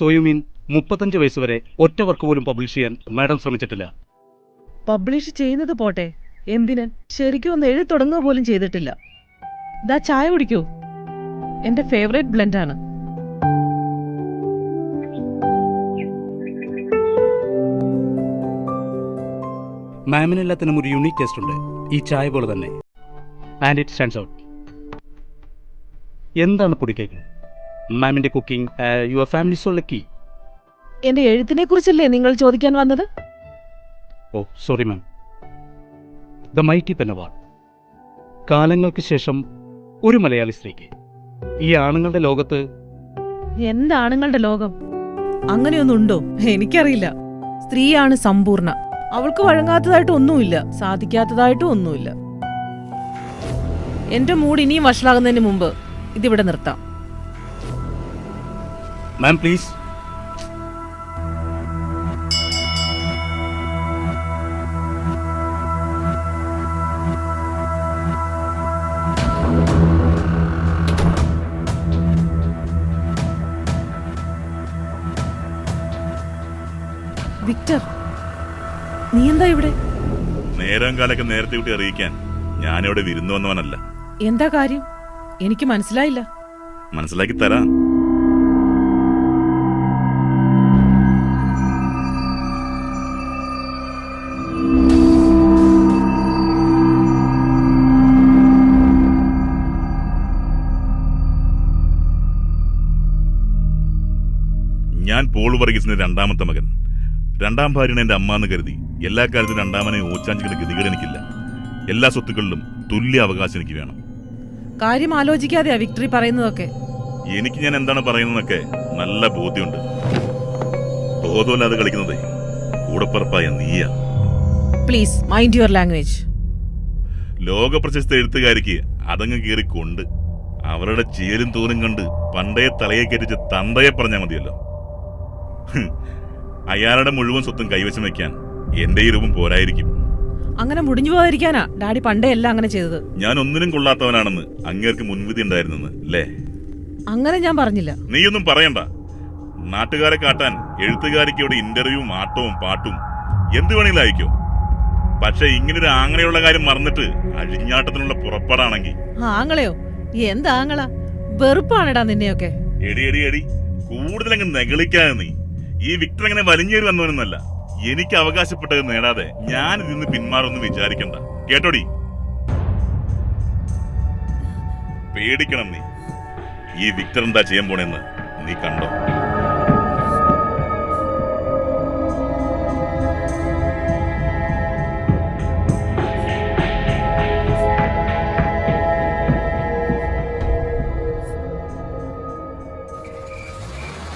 So you mean മുപ്പത്തഞ്ച് വയസ്സ് വരെ ഒറ്റ വർക്ക് പോലും പബ്ലിഷ് ചെയ്യാൻ മാഡം ശ്രമിച്ചിട്ടില്ല. പബ്ലിഷ് ചെയ്യുന്നത് പോട്ടെ. എന്തിന്? ശരിക്കും ഒന്ന് എഴുതി തുടങ്ങുക പോലും ചെയ്തിട്ടില്ല. ദാ ചായ കുടിക്കൂ. എന്റെ ഫേവറേറ്റ് ബ്ലെൻഡാണ് മാമിന് എല്ലാത്തിനും ഒരു യുണീക് ടേസ്റ്റ് ഉണ്ട്. ഈ ചായ പോലെ തന്നെ. ആൻഡ് ഇറ്റ് സ്റ്റാൻഡ്സ് ഔട്ട് എന്താണ് പൊടിക്കേക്ക്? മാമിന്റെ cooking your family so lucky എന്റെ എഴുത്തിനെ കുറിച്ചല്ലേ നിങ്ങൾ ചോദിക്കാൻ വന്നത്? Oh sorry ma'am the mighty പെന്നവാൾ കാലങ്ങൾക്ക് ശേഷം ഒരു മലയാളി സ്ത്രീക്ക്. ഈ ആണുങ്ങളുടെ ലോകത്ത് എന്താണുങ്ങളുടെ ലോകം? അങ്ങനെയൊന്നും ഉണ്ടോ എനിക്കറിയില്ല. സ്ത്രീയാണ് സമ്പൂർണ. അവൾക്ക് വഴങ്ങാത്തതായിട്ട് ഒന്നുമില്ല. സാധിക്കാത്തതായിട്ടും ഒന്നുമില്ല. എന്റെ മൂഡ് ഇനിയും വഷളാകുന്നതിന് മുമ്പ് ഇതിവിടെ നിർത്താം. മാം പ്ലീസ് വിക്ടർ നീ എന്താ ഇവിടെ? നേരം കാലൊക്കെ നേരത്തെ കൂട്ടി അറിയിക്കാൻ ഞാനിവിടെ വിരുന്നു വന്നവനല്ല. എന്താ കാര്യം? എനിക്ക് മനസ്സിലായില്ല. മനസ്സിലാക്കി തരാം. ഞാൻ പോൾ വർഗീസിന്റെ രണ്ടാമത്തെ മകൻ. രണ്ടാം ഭാര്യയാണ് എന്റെ അമ്മ എന്ന് കരുതി എല്ലാ കാര്യത്തിലും രണ്ടാമനെ ഓച്ചാഞ്ചിക്കുന്ന ഗതികൾ എനിക്കില്ല. എല്ലാ സ്വത്തുക്കളിലും തുല്യ അവകാശം എനിക്ക് വേണം. കാര്യം ആലോചിക്കാതെയാ വിക്ടറി പറയുന്നതൊക്കെ. എനിക്ക് ഞാൻ എന്താണ് പറയുന്നതൊക്കെ നല്ല ബോധ്യമുണ്ട്. ബോധമില്ലാതെ കളിക്കുന്നതേ കൂടപ്പറപ്പായ നീയ. പ്ലീസ് മൈൻഡ് യുവർ ലാംഗ്വേജ് ലോക പ്രശസ്ത എഴുത്തുകാരിക്ക് അതങ്ങ് കീറിക്കൊണ്ട് അവരുടെ ചേലും തോറും കണ്ട് പണ്ടേ തലയെ കയറ്റിച്ച് തന്തയെ പറഞ്ഞാൽ മതിയല്ലോ. അയാളുടെ മുഴുവൻ സ്വത്തും കൈവശം വെക്കാൻ എന്റെ ഇരുവും പോരായിരിക്കും. അങ്ങനെ മുടിഞ്ഞു പോകാതിരിക്കാനാ. ഡാഡി പണ്ടേ എല്ലാം അങ്ങനെ ചെയ്തത്. ഞാൻ ഒന്നിനും കൊള്ളാത്തവനാണെന്ന് അങ്ങേർക്ക് മുൻവിധി ഉണ്ടായിരുന്നെന്ന് അല്ലേ? അങ്ങനെ ഞാൻ പറഞ്ഞില്ല. നീയൊന്നും പറയണ്ട. നാട്ടുകാരെ കാട്ടാൻ എഴുത്തുകാരിക്ക് ഇവിടെ ഇന്റർവ്യൂവും ആട്ടവും പാട്ടും എന്ത് വേണമെങ്കിലും അയക്കോ. പക്ഷെ ഇങ്ങനൊരു ആങ്ങനെയുള്ള കാര്യം മറന്നിട്ട് അഴിഞ്ഞാട്ടത്തിനുള്ള പുറപ്പാടാണെങ്കിൽ. ആങ്ങളെയോ? എന്താ ആങ്ങള? വെറുപ്പാണെടാ നിന്നെയൊക്കെ. എടി എടി എടി. കൂടുതലങ്ങ് നെകളിക്കാതെ നീ. ഈ വിക്ടർ അങ്ങനെ വലിഞ്ഞേറി വന്നവനൊന്നല്ല. എനിക്ക് അവകാശപ്പെട്ടത് നേടാതെ ഞാൻ ഇതിന്ന് പിന്മാറൊന്നും വിചാരിക്കണ്ട. കേട്ടോടി? പേടിക്കണം നീ. ഈ വിക്ടർ എന്താ ചെയ്യാൻ പോണെന്ന് നീ കണ്ടോ?